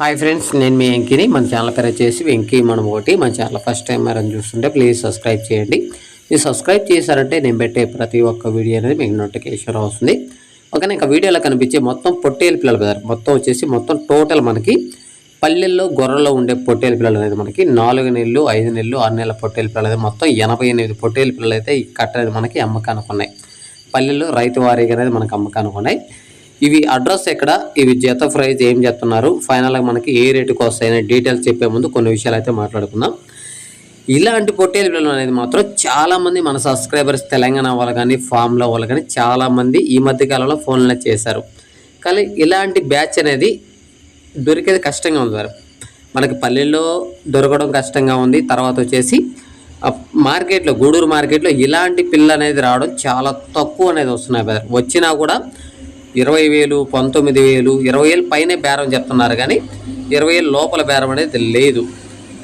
Hi friends నేను మీ వెంకీని. మన channel పేరు వచ్చేసి వెంకీ మనం ఒకటి. మన ఛానల్ ఫస్ట్ టైం మనం చూస్తుంటే ప్లీజ్ సబ్స్క్రైబ్ చేయండి. మీరు సబ్స్క్రైబ్ చేశారంటే నేను పెట్టే ప్రతి ఒక్క వీడియో అనేది మీకు నోటిఫికేషన్ వస్తుంది. ఒకనే ఇంకా వీడియోలో కనిపించే మొత్తం పొట్టేలు పిల్లలు కదా. మొత్తం వచ్చేసి మొత్తం టోటల్ మనకి పల్లెల్లో గొర్రెల్లో ఉండే పొట్టేలు పిల్లలు అనేది మనకి నాలుగు నెలలు ఐదు నెలలు ఆరు నెలల పొట్టేలు పిల్లలు అనేది మొత్తం ఎనభై ఎనిమిది పొట్టేలు పిల్లలు అయితే ఈ కట్ట అనేది మనకి అమ్మకానికి ఉన్నాయి. పల్లెల్లో రైతు వారీగా అనేది మనకు అమ్మకానికి ఉన్నాయి. ఇవి అడ్రస్ ఎక్కడ? ఇవి జత ప్రైజ్ ఏం చెప్తున్నారు ఫైనల్గా మనకి ఏ రేటుకి వస్తాయనే డీటెయిల్స్ చెప్పే ముందు కొన్ని విషయాలు అయితే మాట్లాడుకుందాం. ఇలాంటి పొట్టేలు పిల్లలు అనేది మాత్రం చాలామంది మన సబ్స్క్రైబర్స్ తెలంగాణ వాళ్ళు కానీ ఫామ్లో వాళ్ళు కానీ చాలామంది ఈ మధ్య కాలంలో ఫోన్లో చేశారు. కానీ ఇలాంటి బ్యాచ్ అనేది దొరికేది కష్టంగా ఉంది మరి మనకి పల్లెల్లో దొరకడం కష్టంగా ఉంది. తర్వాత వచ్చేసి మార్కెట్లో గూడూరు మార్కెట్లో ఇలాంటి పిల్ల అనేది రావడం చాలా తక్కువ అనేది వస్తున్నాయి బ్రదర్ వచ్చినా కూడా ఇరవై వేలు పంతొమ్మిది వేలు ఇరవై వేలు పైనే బేరం చెప్తున్నారు కానీ ఇరవై వేలు లోపల బేరం అనేది లేదు.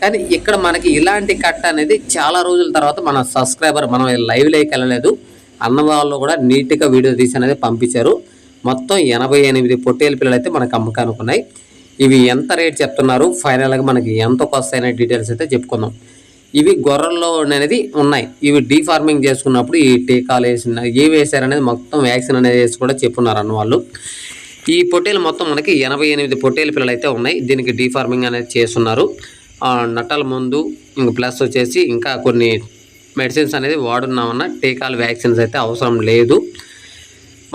కానీ ఇక్కడ మనకి ఇలాంటి కట్ట అనేది చాలా రోజుల తర్వాత మన సబ్స్క్రైబర్ మనం లైవ్లోకి వెళ్ళలేదు. అన్న వాళ్ళు కూడా నీట్గా వీడియో తీసి అనేది పంపించారు. మొత్తం ఎనభై ఎనిమిది పొట్టేలు పిల్లలు అయితే మనకు అమ్మకానికి ఉన్నాయి. ఇవి ఎంత రేట్ చెప్తున్నారు? ఫైనల్గా మనకి ఎంత వస్తాయనే డీటెయిల్స్ అయితే చెప్పుకుందాం. ఇవి గొర్రెల్లో అనేది ఉన్నాయి. ఇవి డీఫార్మింగ్ చేసుకున్నప్పుడు ఈ టీకాలు వేసిన ఏవి వేసారనేది మొత్తం వ్యాక్సిన్ అనేది వేసి కూడా చెప్పున్నారన్న వాళ్ళు. ఈ పొట్టేలు మొత్తం మనకి ఎనభై ఎనిమిది పొట్టేలు పిల్లలు అయితే ఉన్నాయి. దీనికి డీఫార్మింగ్ అనేది చేస్తున్నారు. ఆ, ముందు ఇంక ప్లస్ వచ్చేసి ఇంకా కొన్ని మెడిసిన్స్ అనేది వాడున్నామన్న టీకాలు వ్యాక్సిన్స్ అయితే అవసరం లేదు.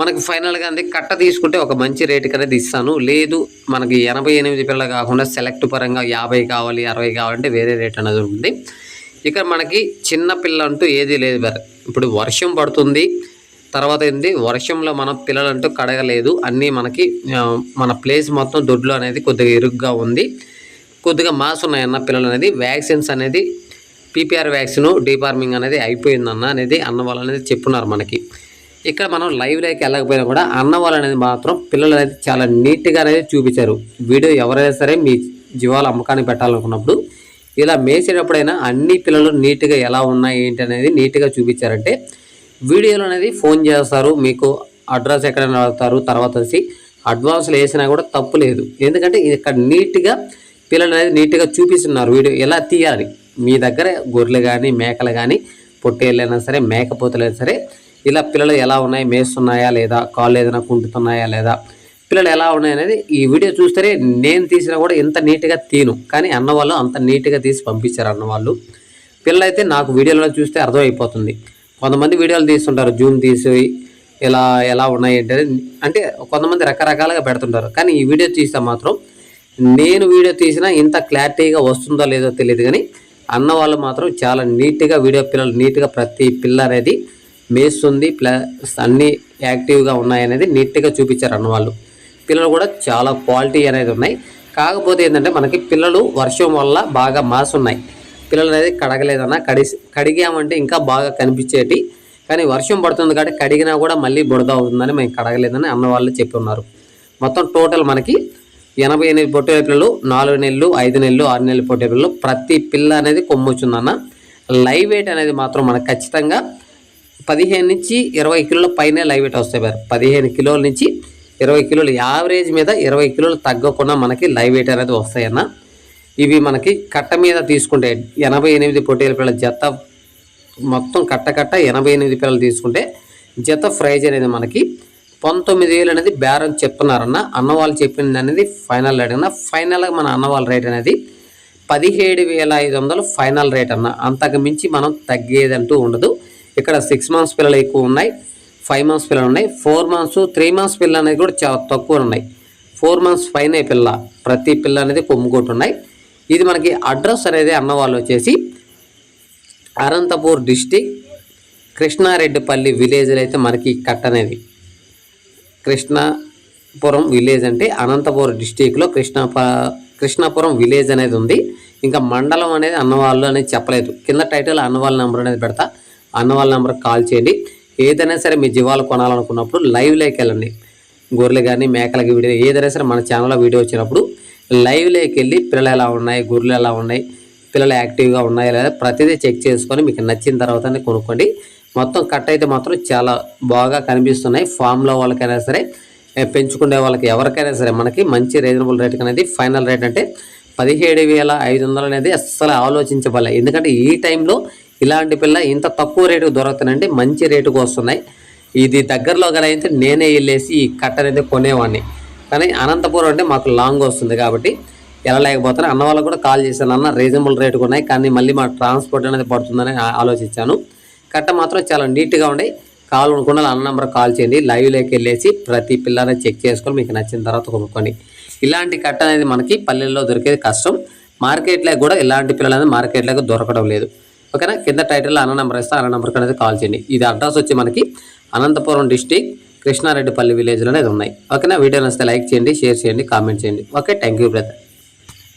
మనకి ఫైనల్గా అంది కట్ట తీసుకుంటే ఒక మంచి రేటుకి అనేది ఇస్తాను. లేదు మనకి ఎనభై ఎనిమిది పిల్లలు కాకుండా సెలెక్ట్ పరంగా యాభై కావాలి అరవై కావాలంటే వేరే రేట్ అనేది ఉంటుంది. ఇక్కడ మనకి చిన్న పిల్ల అంటూ ఏది లేదు ఇప్పుడు వర్షం పడుతుంది తర్వాత ఏంది? వర్షంలో మనం పిల్లలంటూ కడగలేదు. అన్నీ మనకి మన ప్లేస్ మొత్తం దొడ్లు అనేది కొద్దిగా ఇరుగ్గా ఉంది. కొద్దిగా మాస్ ఉన్నాయన్న పిల్లలు అనేది వ్యాక్సిన్స్ అనేది పీపీఆర్ వ్యాక్సిన్ డీఫార్మింగ్ అనేది అయిపోయిందన్న అనేది అన్న వాళ్ళు అనేది చెప్పున్నారు మనకి. ఇక్కడ మనం లైవ్లోకి వెళ్ళకపోయినా కూడా అన్న వాళ్ళు అనేది మాత్రం పిల్లలు అనేది చాలా నీట్గా అనేది చూపించారు. వీడియో ఎవరైనా సరే మీ జీవాలు అమ్మకాన్ని పెట్టాలనుకున్నప్పుడు ఇలా మేసేటప్పుడైనా అన్ని పిల్లలు నీట్గా ఎలా ఉన్నాయి ఏంటి అనేది నీట్గా చూపించారంటే వీడియోలు అనేది ఫోన్ చేస్తారు మీకు అడ్రస్ ఎక్కడైనా అడుగుతారు తర్వాత వచ్చి అడ్వాన్స్లు వేసినా కూడా తప్పు లేదు. ఎందుకంటే ఇక్కడ నీట్గా పిల్లలు అనేది నీట్గా చూపిస్తున్నారు వీడియో. ఎలా తీయాలి? మీ దగ్గర గొర్రెలు కానీ మేకలు కానీ పొట్టేళ్ళైనా సరే మేకపోతలైనా సరే ఇలా పిల్లలు ఎలా ఉన్నాయి? మేస్తున్నాయా లేదా? కాళ్ళు ఏదైనా కుంటుతున్నాయా లేదా? పిల్లలు ఎలా ఉన్నాయి అనేది ఈ వీడియో చూస్తేనే నేను తీసినా కూడా ఇంత నీట్గా తీను. కానీ అన్న వాళ్ళు అంత నీట్గా తీసి పంపించారు అన్న వాళ్ళు పిల్లలు అయితే నాకు వీడియోలో చూస్తే అర్థమైపోతుంది. కొంతమంది వీడియోలు తీస్తుంటారు జూమ్ తీసి ఎలా ఎలా ఉన్నాయి అంటే అంటే కొంతమంది రకరకాలుగా పెడుతుంటారు. కానీ ఈ వీడియో తీస్తే మాత్రం నేను వీడియో తీసినా ఇంత క్లారిటీగా వస్తుందో లేదో తెలియదు కానీ అన్న వాళ్ళు మాత్రం చాలా నీట్గా వీడియో పిల్లలు నీట్గా ప్రతి పిల్ల అనేది మేస్తుంది. ప్లస్ అన్నీ యాక్టివ్గా ఉన్నాయి అనేది నీట్గా చూపించారు అన్న వాళ్ళు పిల్లలు కూడా చాలా క్వాలిటీ అనేది ఉన్నాయి. కాకపోతే ఏంటంటే మనకి పిల్లలు వర్షం వల్ల బాగా మాస్ ఉన్నాయి. పిల్లలు అనేది కడగలేదన్నా కడి కడిగామంటే ఇంకా బాగా కనిపించేటి. కానీ వర్షం పడుతుంది కాబట్టి కడిగినా కూడా మళ్ళీ బుడద అవుతుందని మేము కడగలేదని అన్న వాళ్ళు చెప్పి ఉన్నారు. మొత్తం టోటల్ మనకి ఎనభై ఎనిమిది పొట్టే పిల్లలు నాలుగు నెలలు ఐదు నెలలు ఆరు నెలలు పొట్టే పిల్లలు ప్రతి పిల్ల అనేది కొమ్మొచ్చిందన్న. లైవ్ వెయిట్ అనేది మాత్రం మనకు ఖచ్చితంగా పదిహేను నుంచి ఇరవై కిలోల పైనే లైవ్ వెయిట్ వస్తాయి మరి పదిహేను కిలోల నుంచి ఇరవై కిలోలు యావరేజ్ మీద ఇరవై కిలోలు తగ్గకుండా మనకి లైవ్ వెయిట్ అనేది వస్తాయన్న. ఇవి మనకి కట్ట మీద తీసుకుంటే ఎనభై ఎనిమిది పొట్టేల పిల్లల జత మొత్తం కట్ట కట్ట ఎనభై ఎనిమిది పిల్లలు తీసుకుంటే జత ప్రైజ్ అనేది మనకి పంతొమ్మిది వేలు అనేది బేరం చెప్తున్నారన్న. అన్న వాళ్ళు చెప్పింది అనేది ఫైనల్ రేట్ అన్న. ఫైనల్గా మన అన్నవాళ్ళ రేట్ అనేది పదిహేడు వేల ఐదు వందలు ఫైనల్ రేట్ అన్న. అంతకు మించి మనం తగ్గేదంటూ ఉండదు. ఇక్కడ సిక్స్ మంత్స్ పిల్లలు ఎక్కువ ఉన్నాయి. ఫైవ్ మంత్స్ పిల్లలు ఉన్నాయి. ఫోర్ మంత్స్ త్రీ మంత్స్ పిల్లలు అనేది కూడా చాలా తక్కువ ఉన్నాయి ఫోర్ మంత్స్ పైన పిల్ల. ప్రతి పిల్ల అనేది కొమ్ముకోటి ఉన్నాయి. ఇది మనకి అడ్రస్ అనేది అన్నవాళ్ళు వచ్చేసి అనంతపూర్ డిస్టిక్ కృష్ణారెడ్డిపల్లి విలేజ్లో అయితే మనకి కట్ట అనేది. కృష్ణాపురం విలేజ్ అంటే అనంతపురం డిస్టిక్లో కృష్ణాప కృష్ణాపురం విలేజ్ అనేది ఉంది. ఇంకా మండలం అనేది అన్నవాళ్ళు అనేది చెప్పలేదు. కింద టైటిల్ అన్నవాళ్ళ నెంబర్ అనేది పెడతా. అన్నవాళ్ళ నెంబర్ కాల్ చేయండి. ఏదైనా సరే మీ జీవాలు కొనాలనుకున్నప్పుడు లైవ్లోకి వెళ్ళండి. గొర్రెలు కానీ మేకలకి వీడియో ఏదైనా సరే మన ఛానల్లో వీడియో వచ్చినప్పుడు లైవ్లోకి వెళ్ళి పిల్లలు ఎలా ఉన్నాయి గొర్రెలు ఎలా ఉన్నాయి పిల్లలు యాక్టివ్గా ఉన్నాయా లేదా ప్రతిదీ చెక్ చేసుకొని మీకు నచ్చిన తర్వాతనే కొనుక్కోండి. మొత్తం కట్ అయితే మాత్రం చాలా బాగా కనిపిస్తున్నాయి. ఫామ్లో వాళ్ళకైనా సరే పెంచుకునే వాళ్ళకి ఎవరికైనా సరే మనకి మంచి రీజనబుల్ రేట్ అనేది ఫైనల్ రేట్ అంటే పదిహేడు వేల ఐదు వందలు అనేది అస్సలు ఆలోచించబడలేదు. ఎందుకంటే ఈ టైంలో ఇలాంటి పిల్ల ఇంత తక్కువ రేటుకు దొరుకుతానండి మంచి రేటుకు వస్తున్నాయి. ఇది దగ్గరలో గల అయితే నేనే వెళ్ళేసి ఈ కట్ట అనేది కొనేవాడిని. కానీ అనంతపురం అంటే మాకు లాంగ్ వస్తుంది కాబట్టి వెళ్ళలేకపోతాను అన్న వాళ్ళకు కూడా కాల్ చేశాను అన్న రీజనబుల్ రేటుకు ఉన్నాయి కానీ మళ్ళీ మా ట్రాన్స్పోర్ట్ అనేది పడుతుందని ఆలోచించాను. కట్ట మాత్రం చాలా నీట్గా ఉండి. కావాలనుకున్న అన్న నెంబర్ కాల్ చేయండి లైవ్లోకి వెళ్ళేసి ప్రతి పిల్లని చెక్ చేసుకొని మీకు నచ్చిన తర్వాత కొనుక్కోండి. ఇలాంటి కట్ట అనేది మనకి పల్లెల్లో దొరికేది కష్టం. మార్కెట్లో కూడా ఇలాంటి పిల్లలు అనేది మార్కెట్లోకి దొరకడం లేదు. ఓకేనా? కింద టైటిల్ అన్న నెంబర్ ఇస్తే అన్న నెంబర్కి అనేది కాల్ చేయండి. ఇది అడ్రస్ వచ్చి మనకి అనంతపురం డిస్టిక్ కృష్ణారెడ్డిపల్లి విలేజ్లో అనేది ఉన్నాయి. ఓకేనా? వీడియో నచ్చితే లైక్ చేయండి షేర్ చేయండి కామెంట్ చేయండి. Okay thank you brother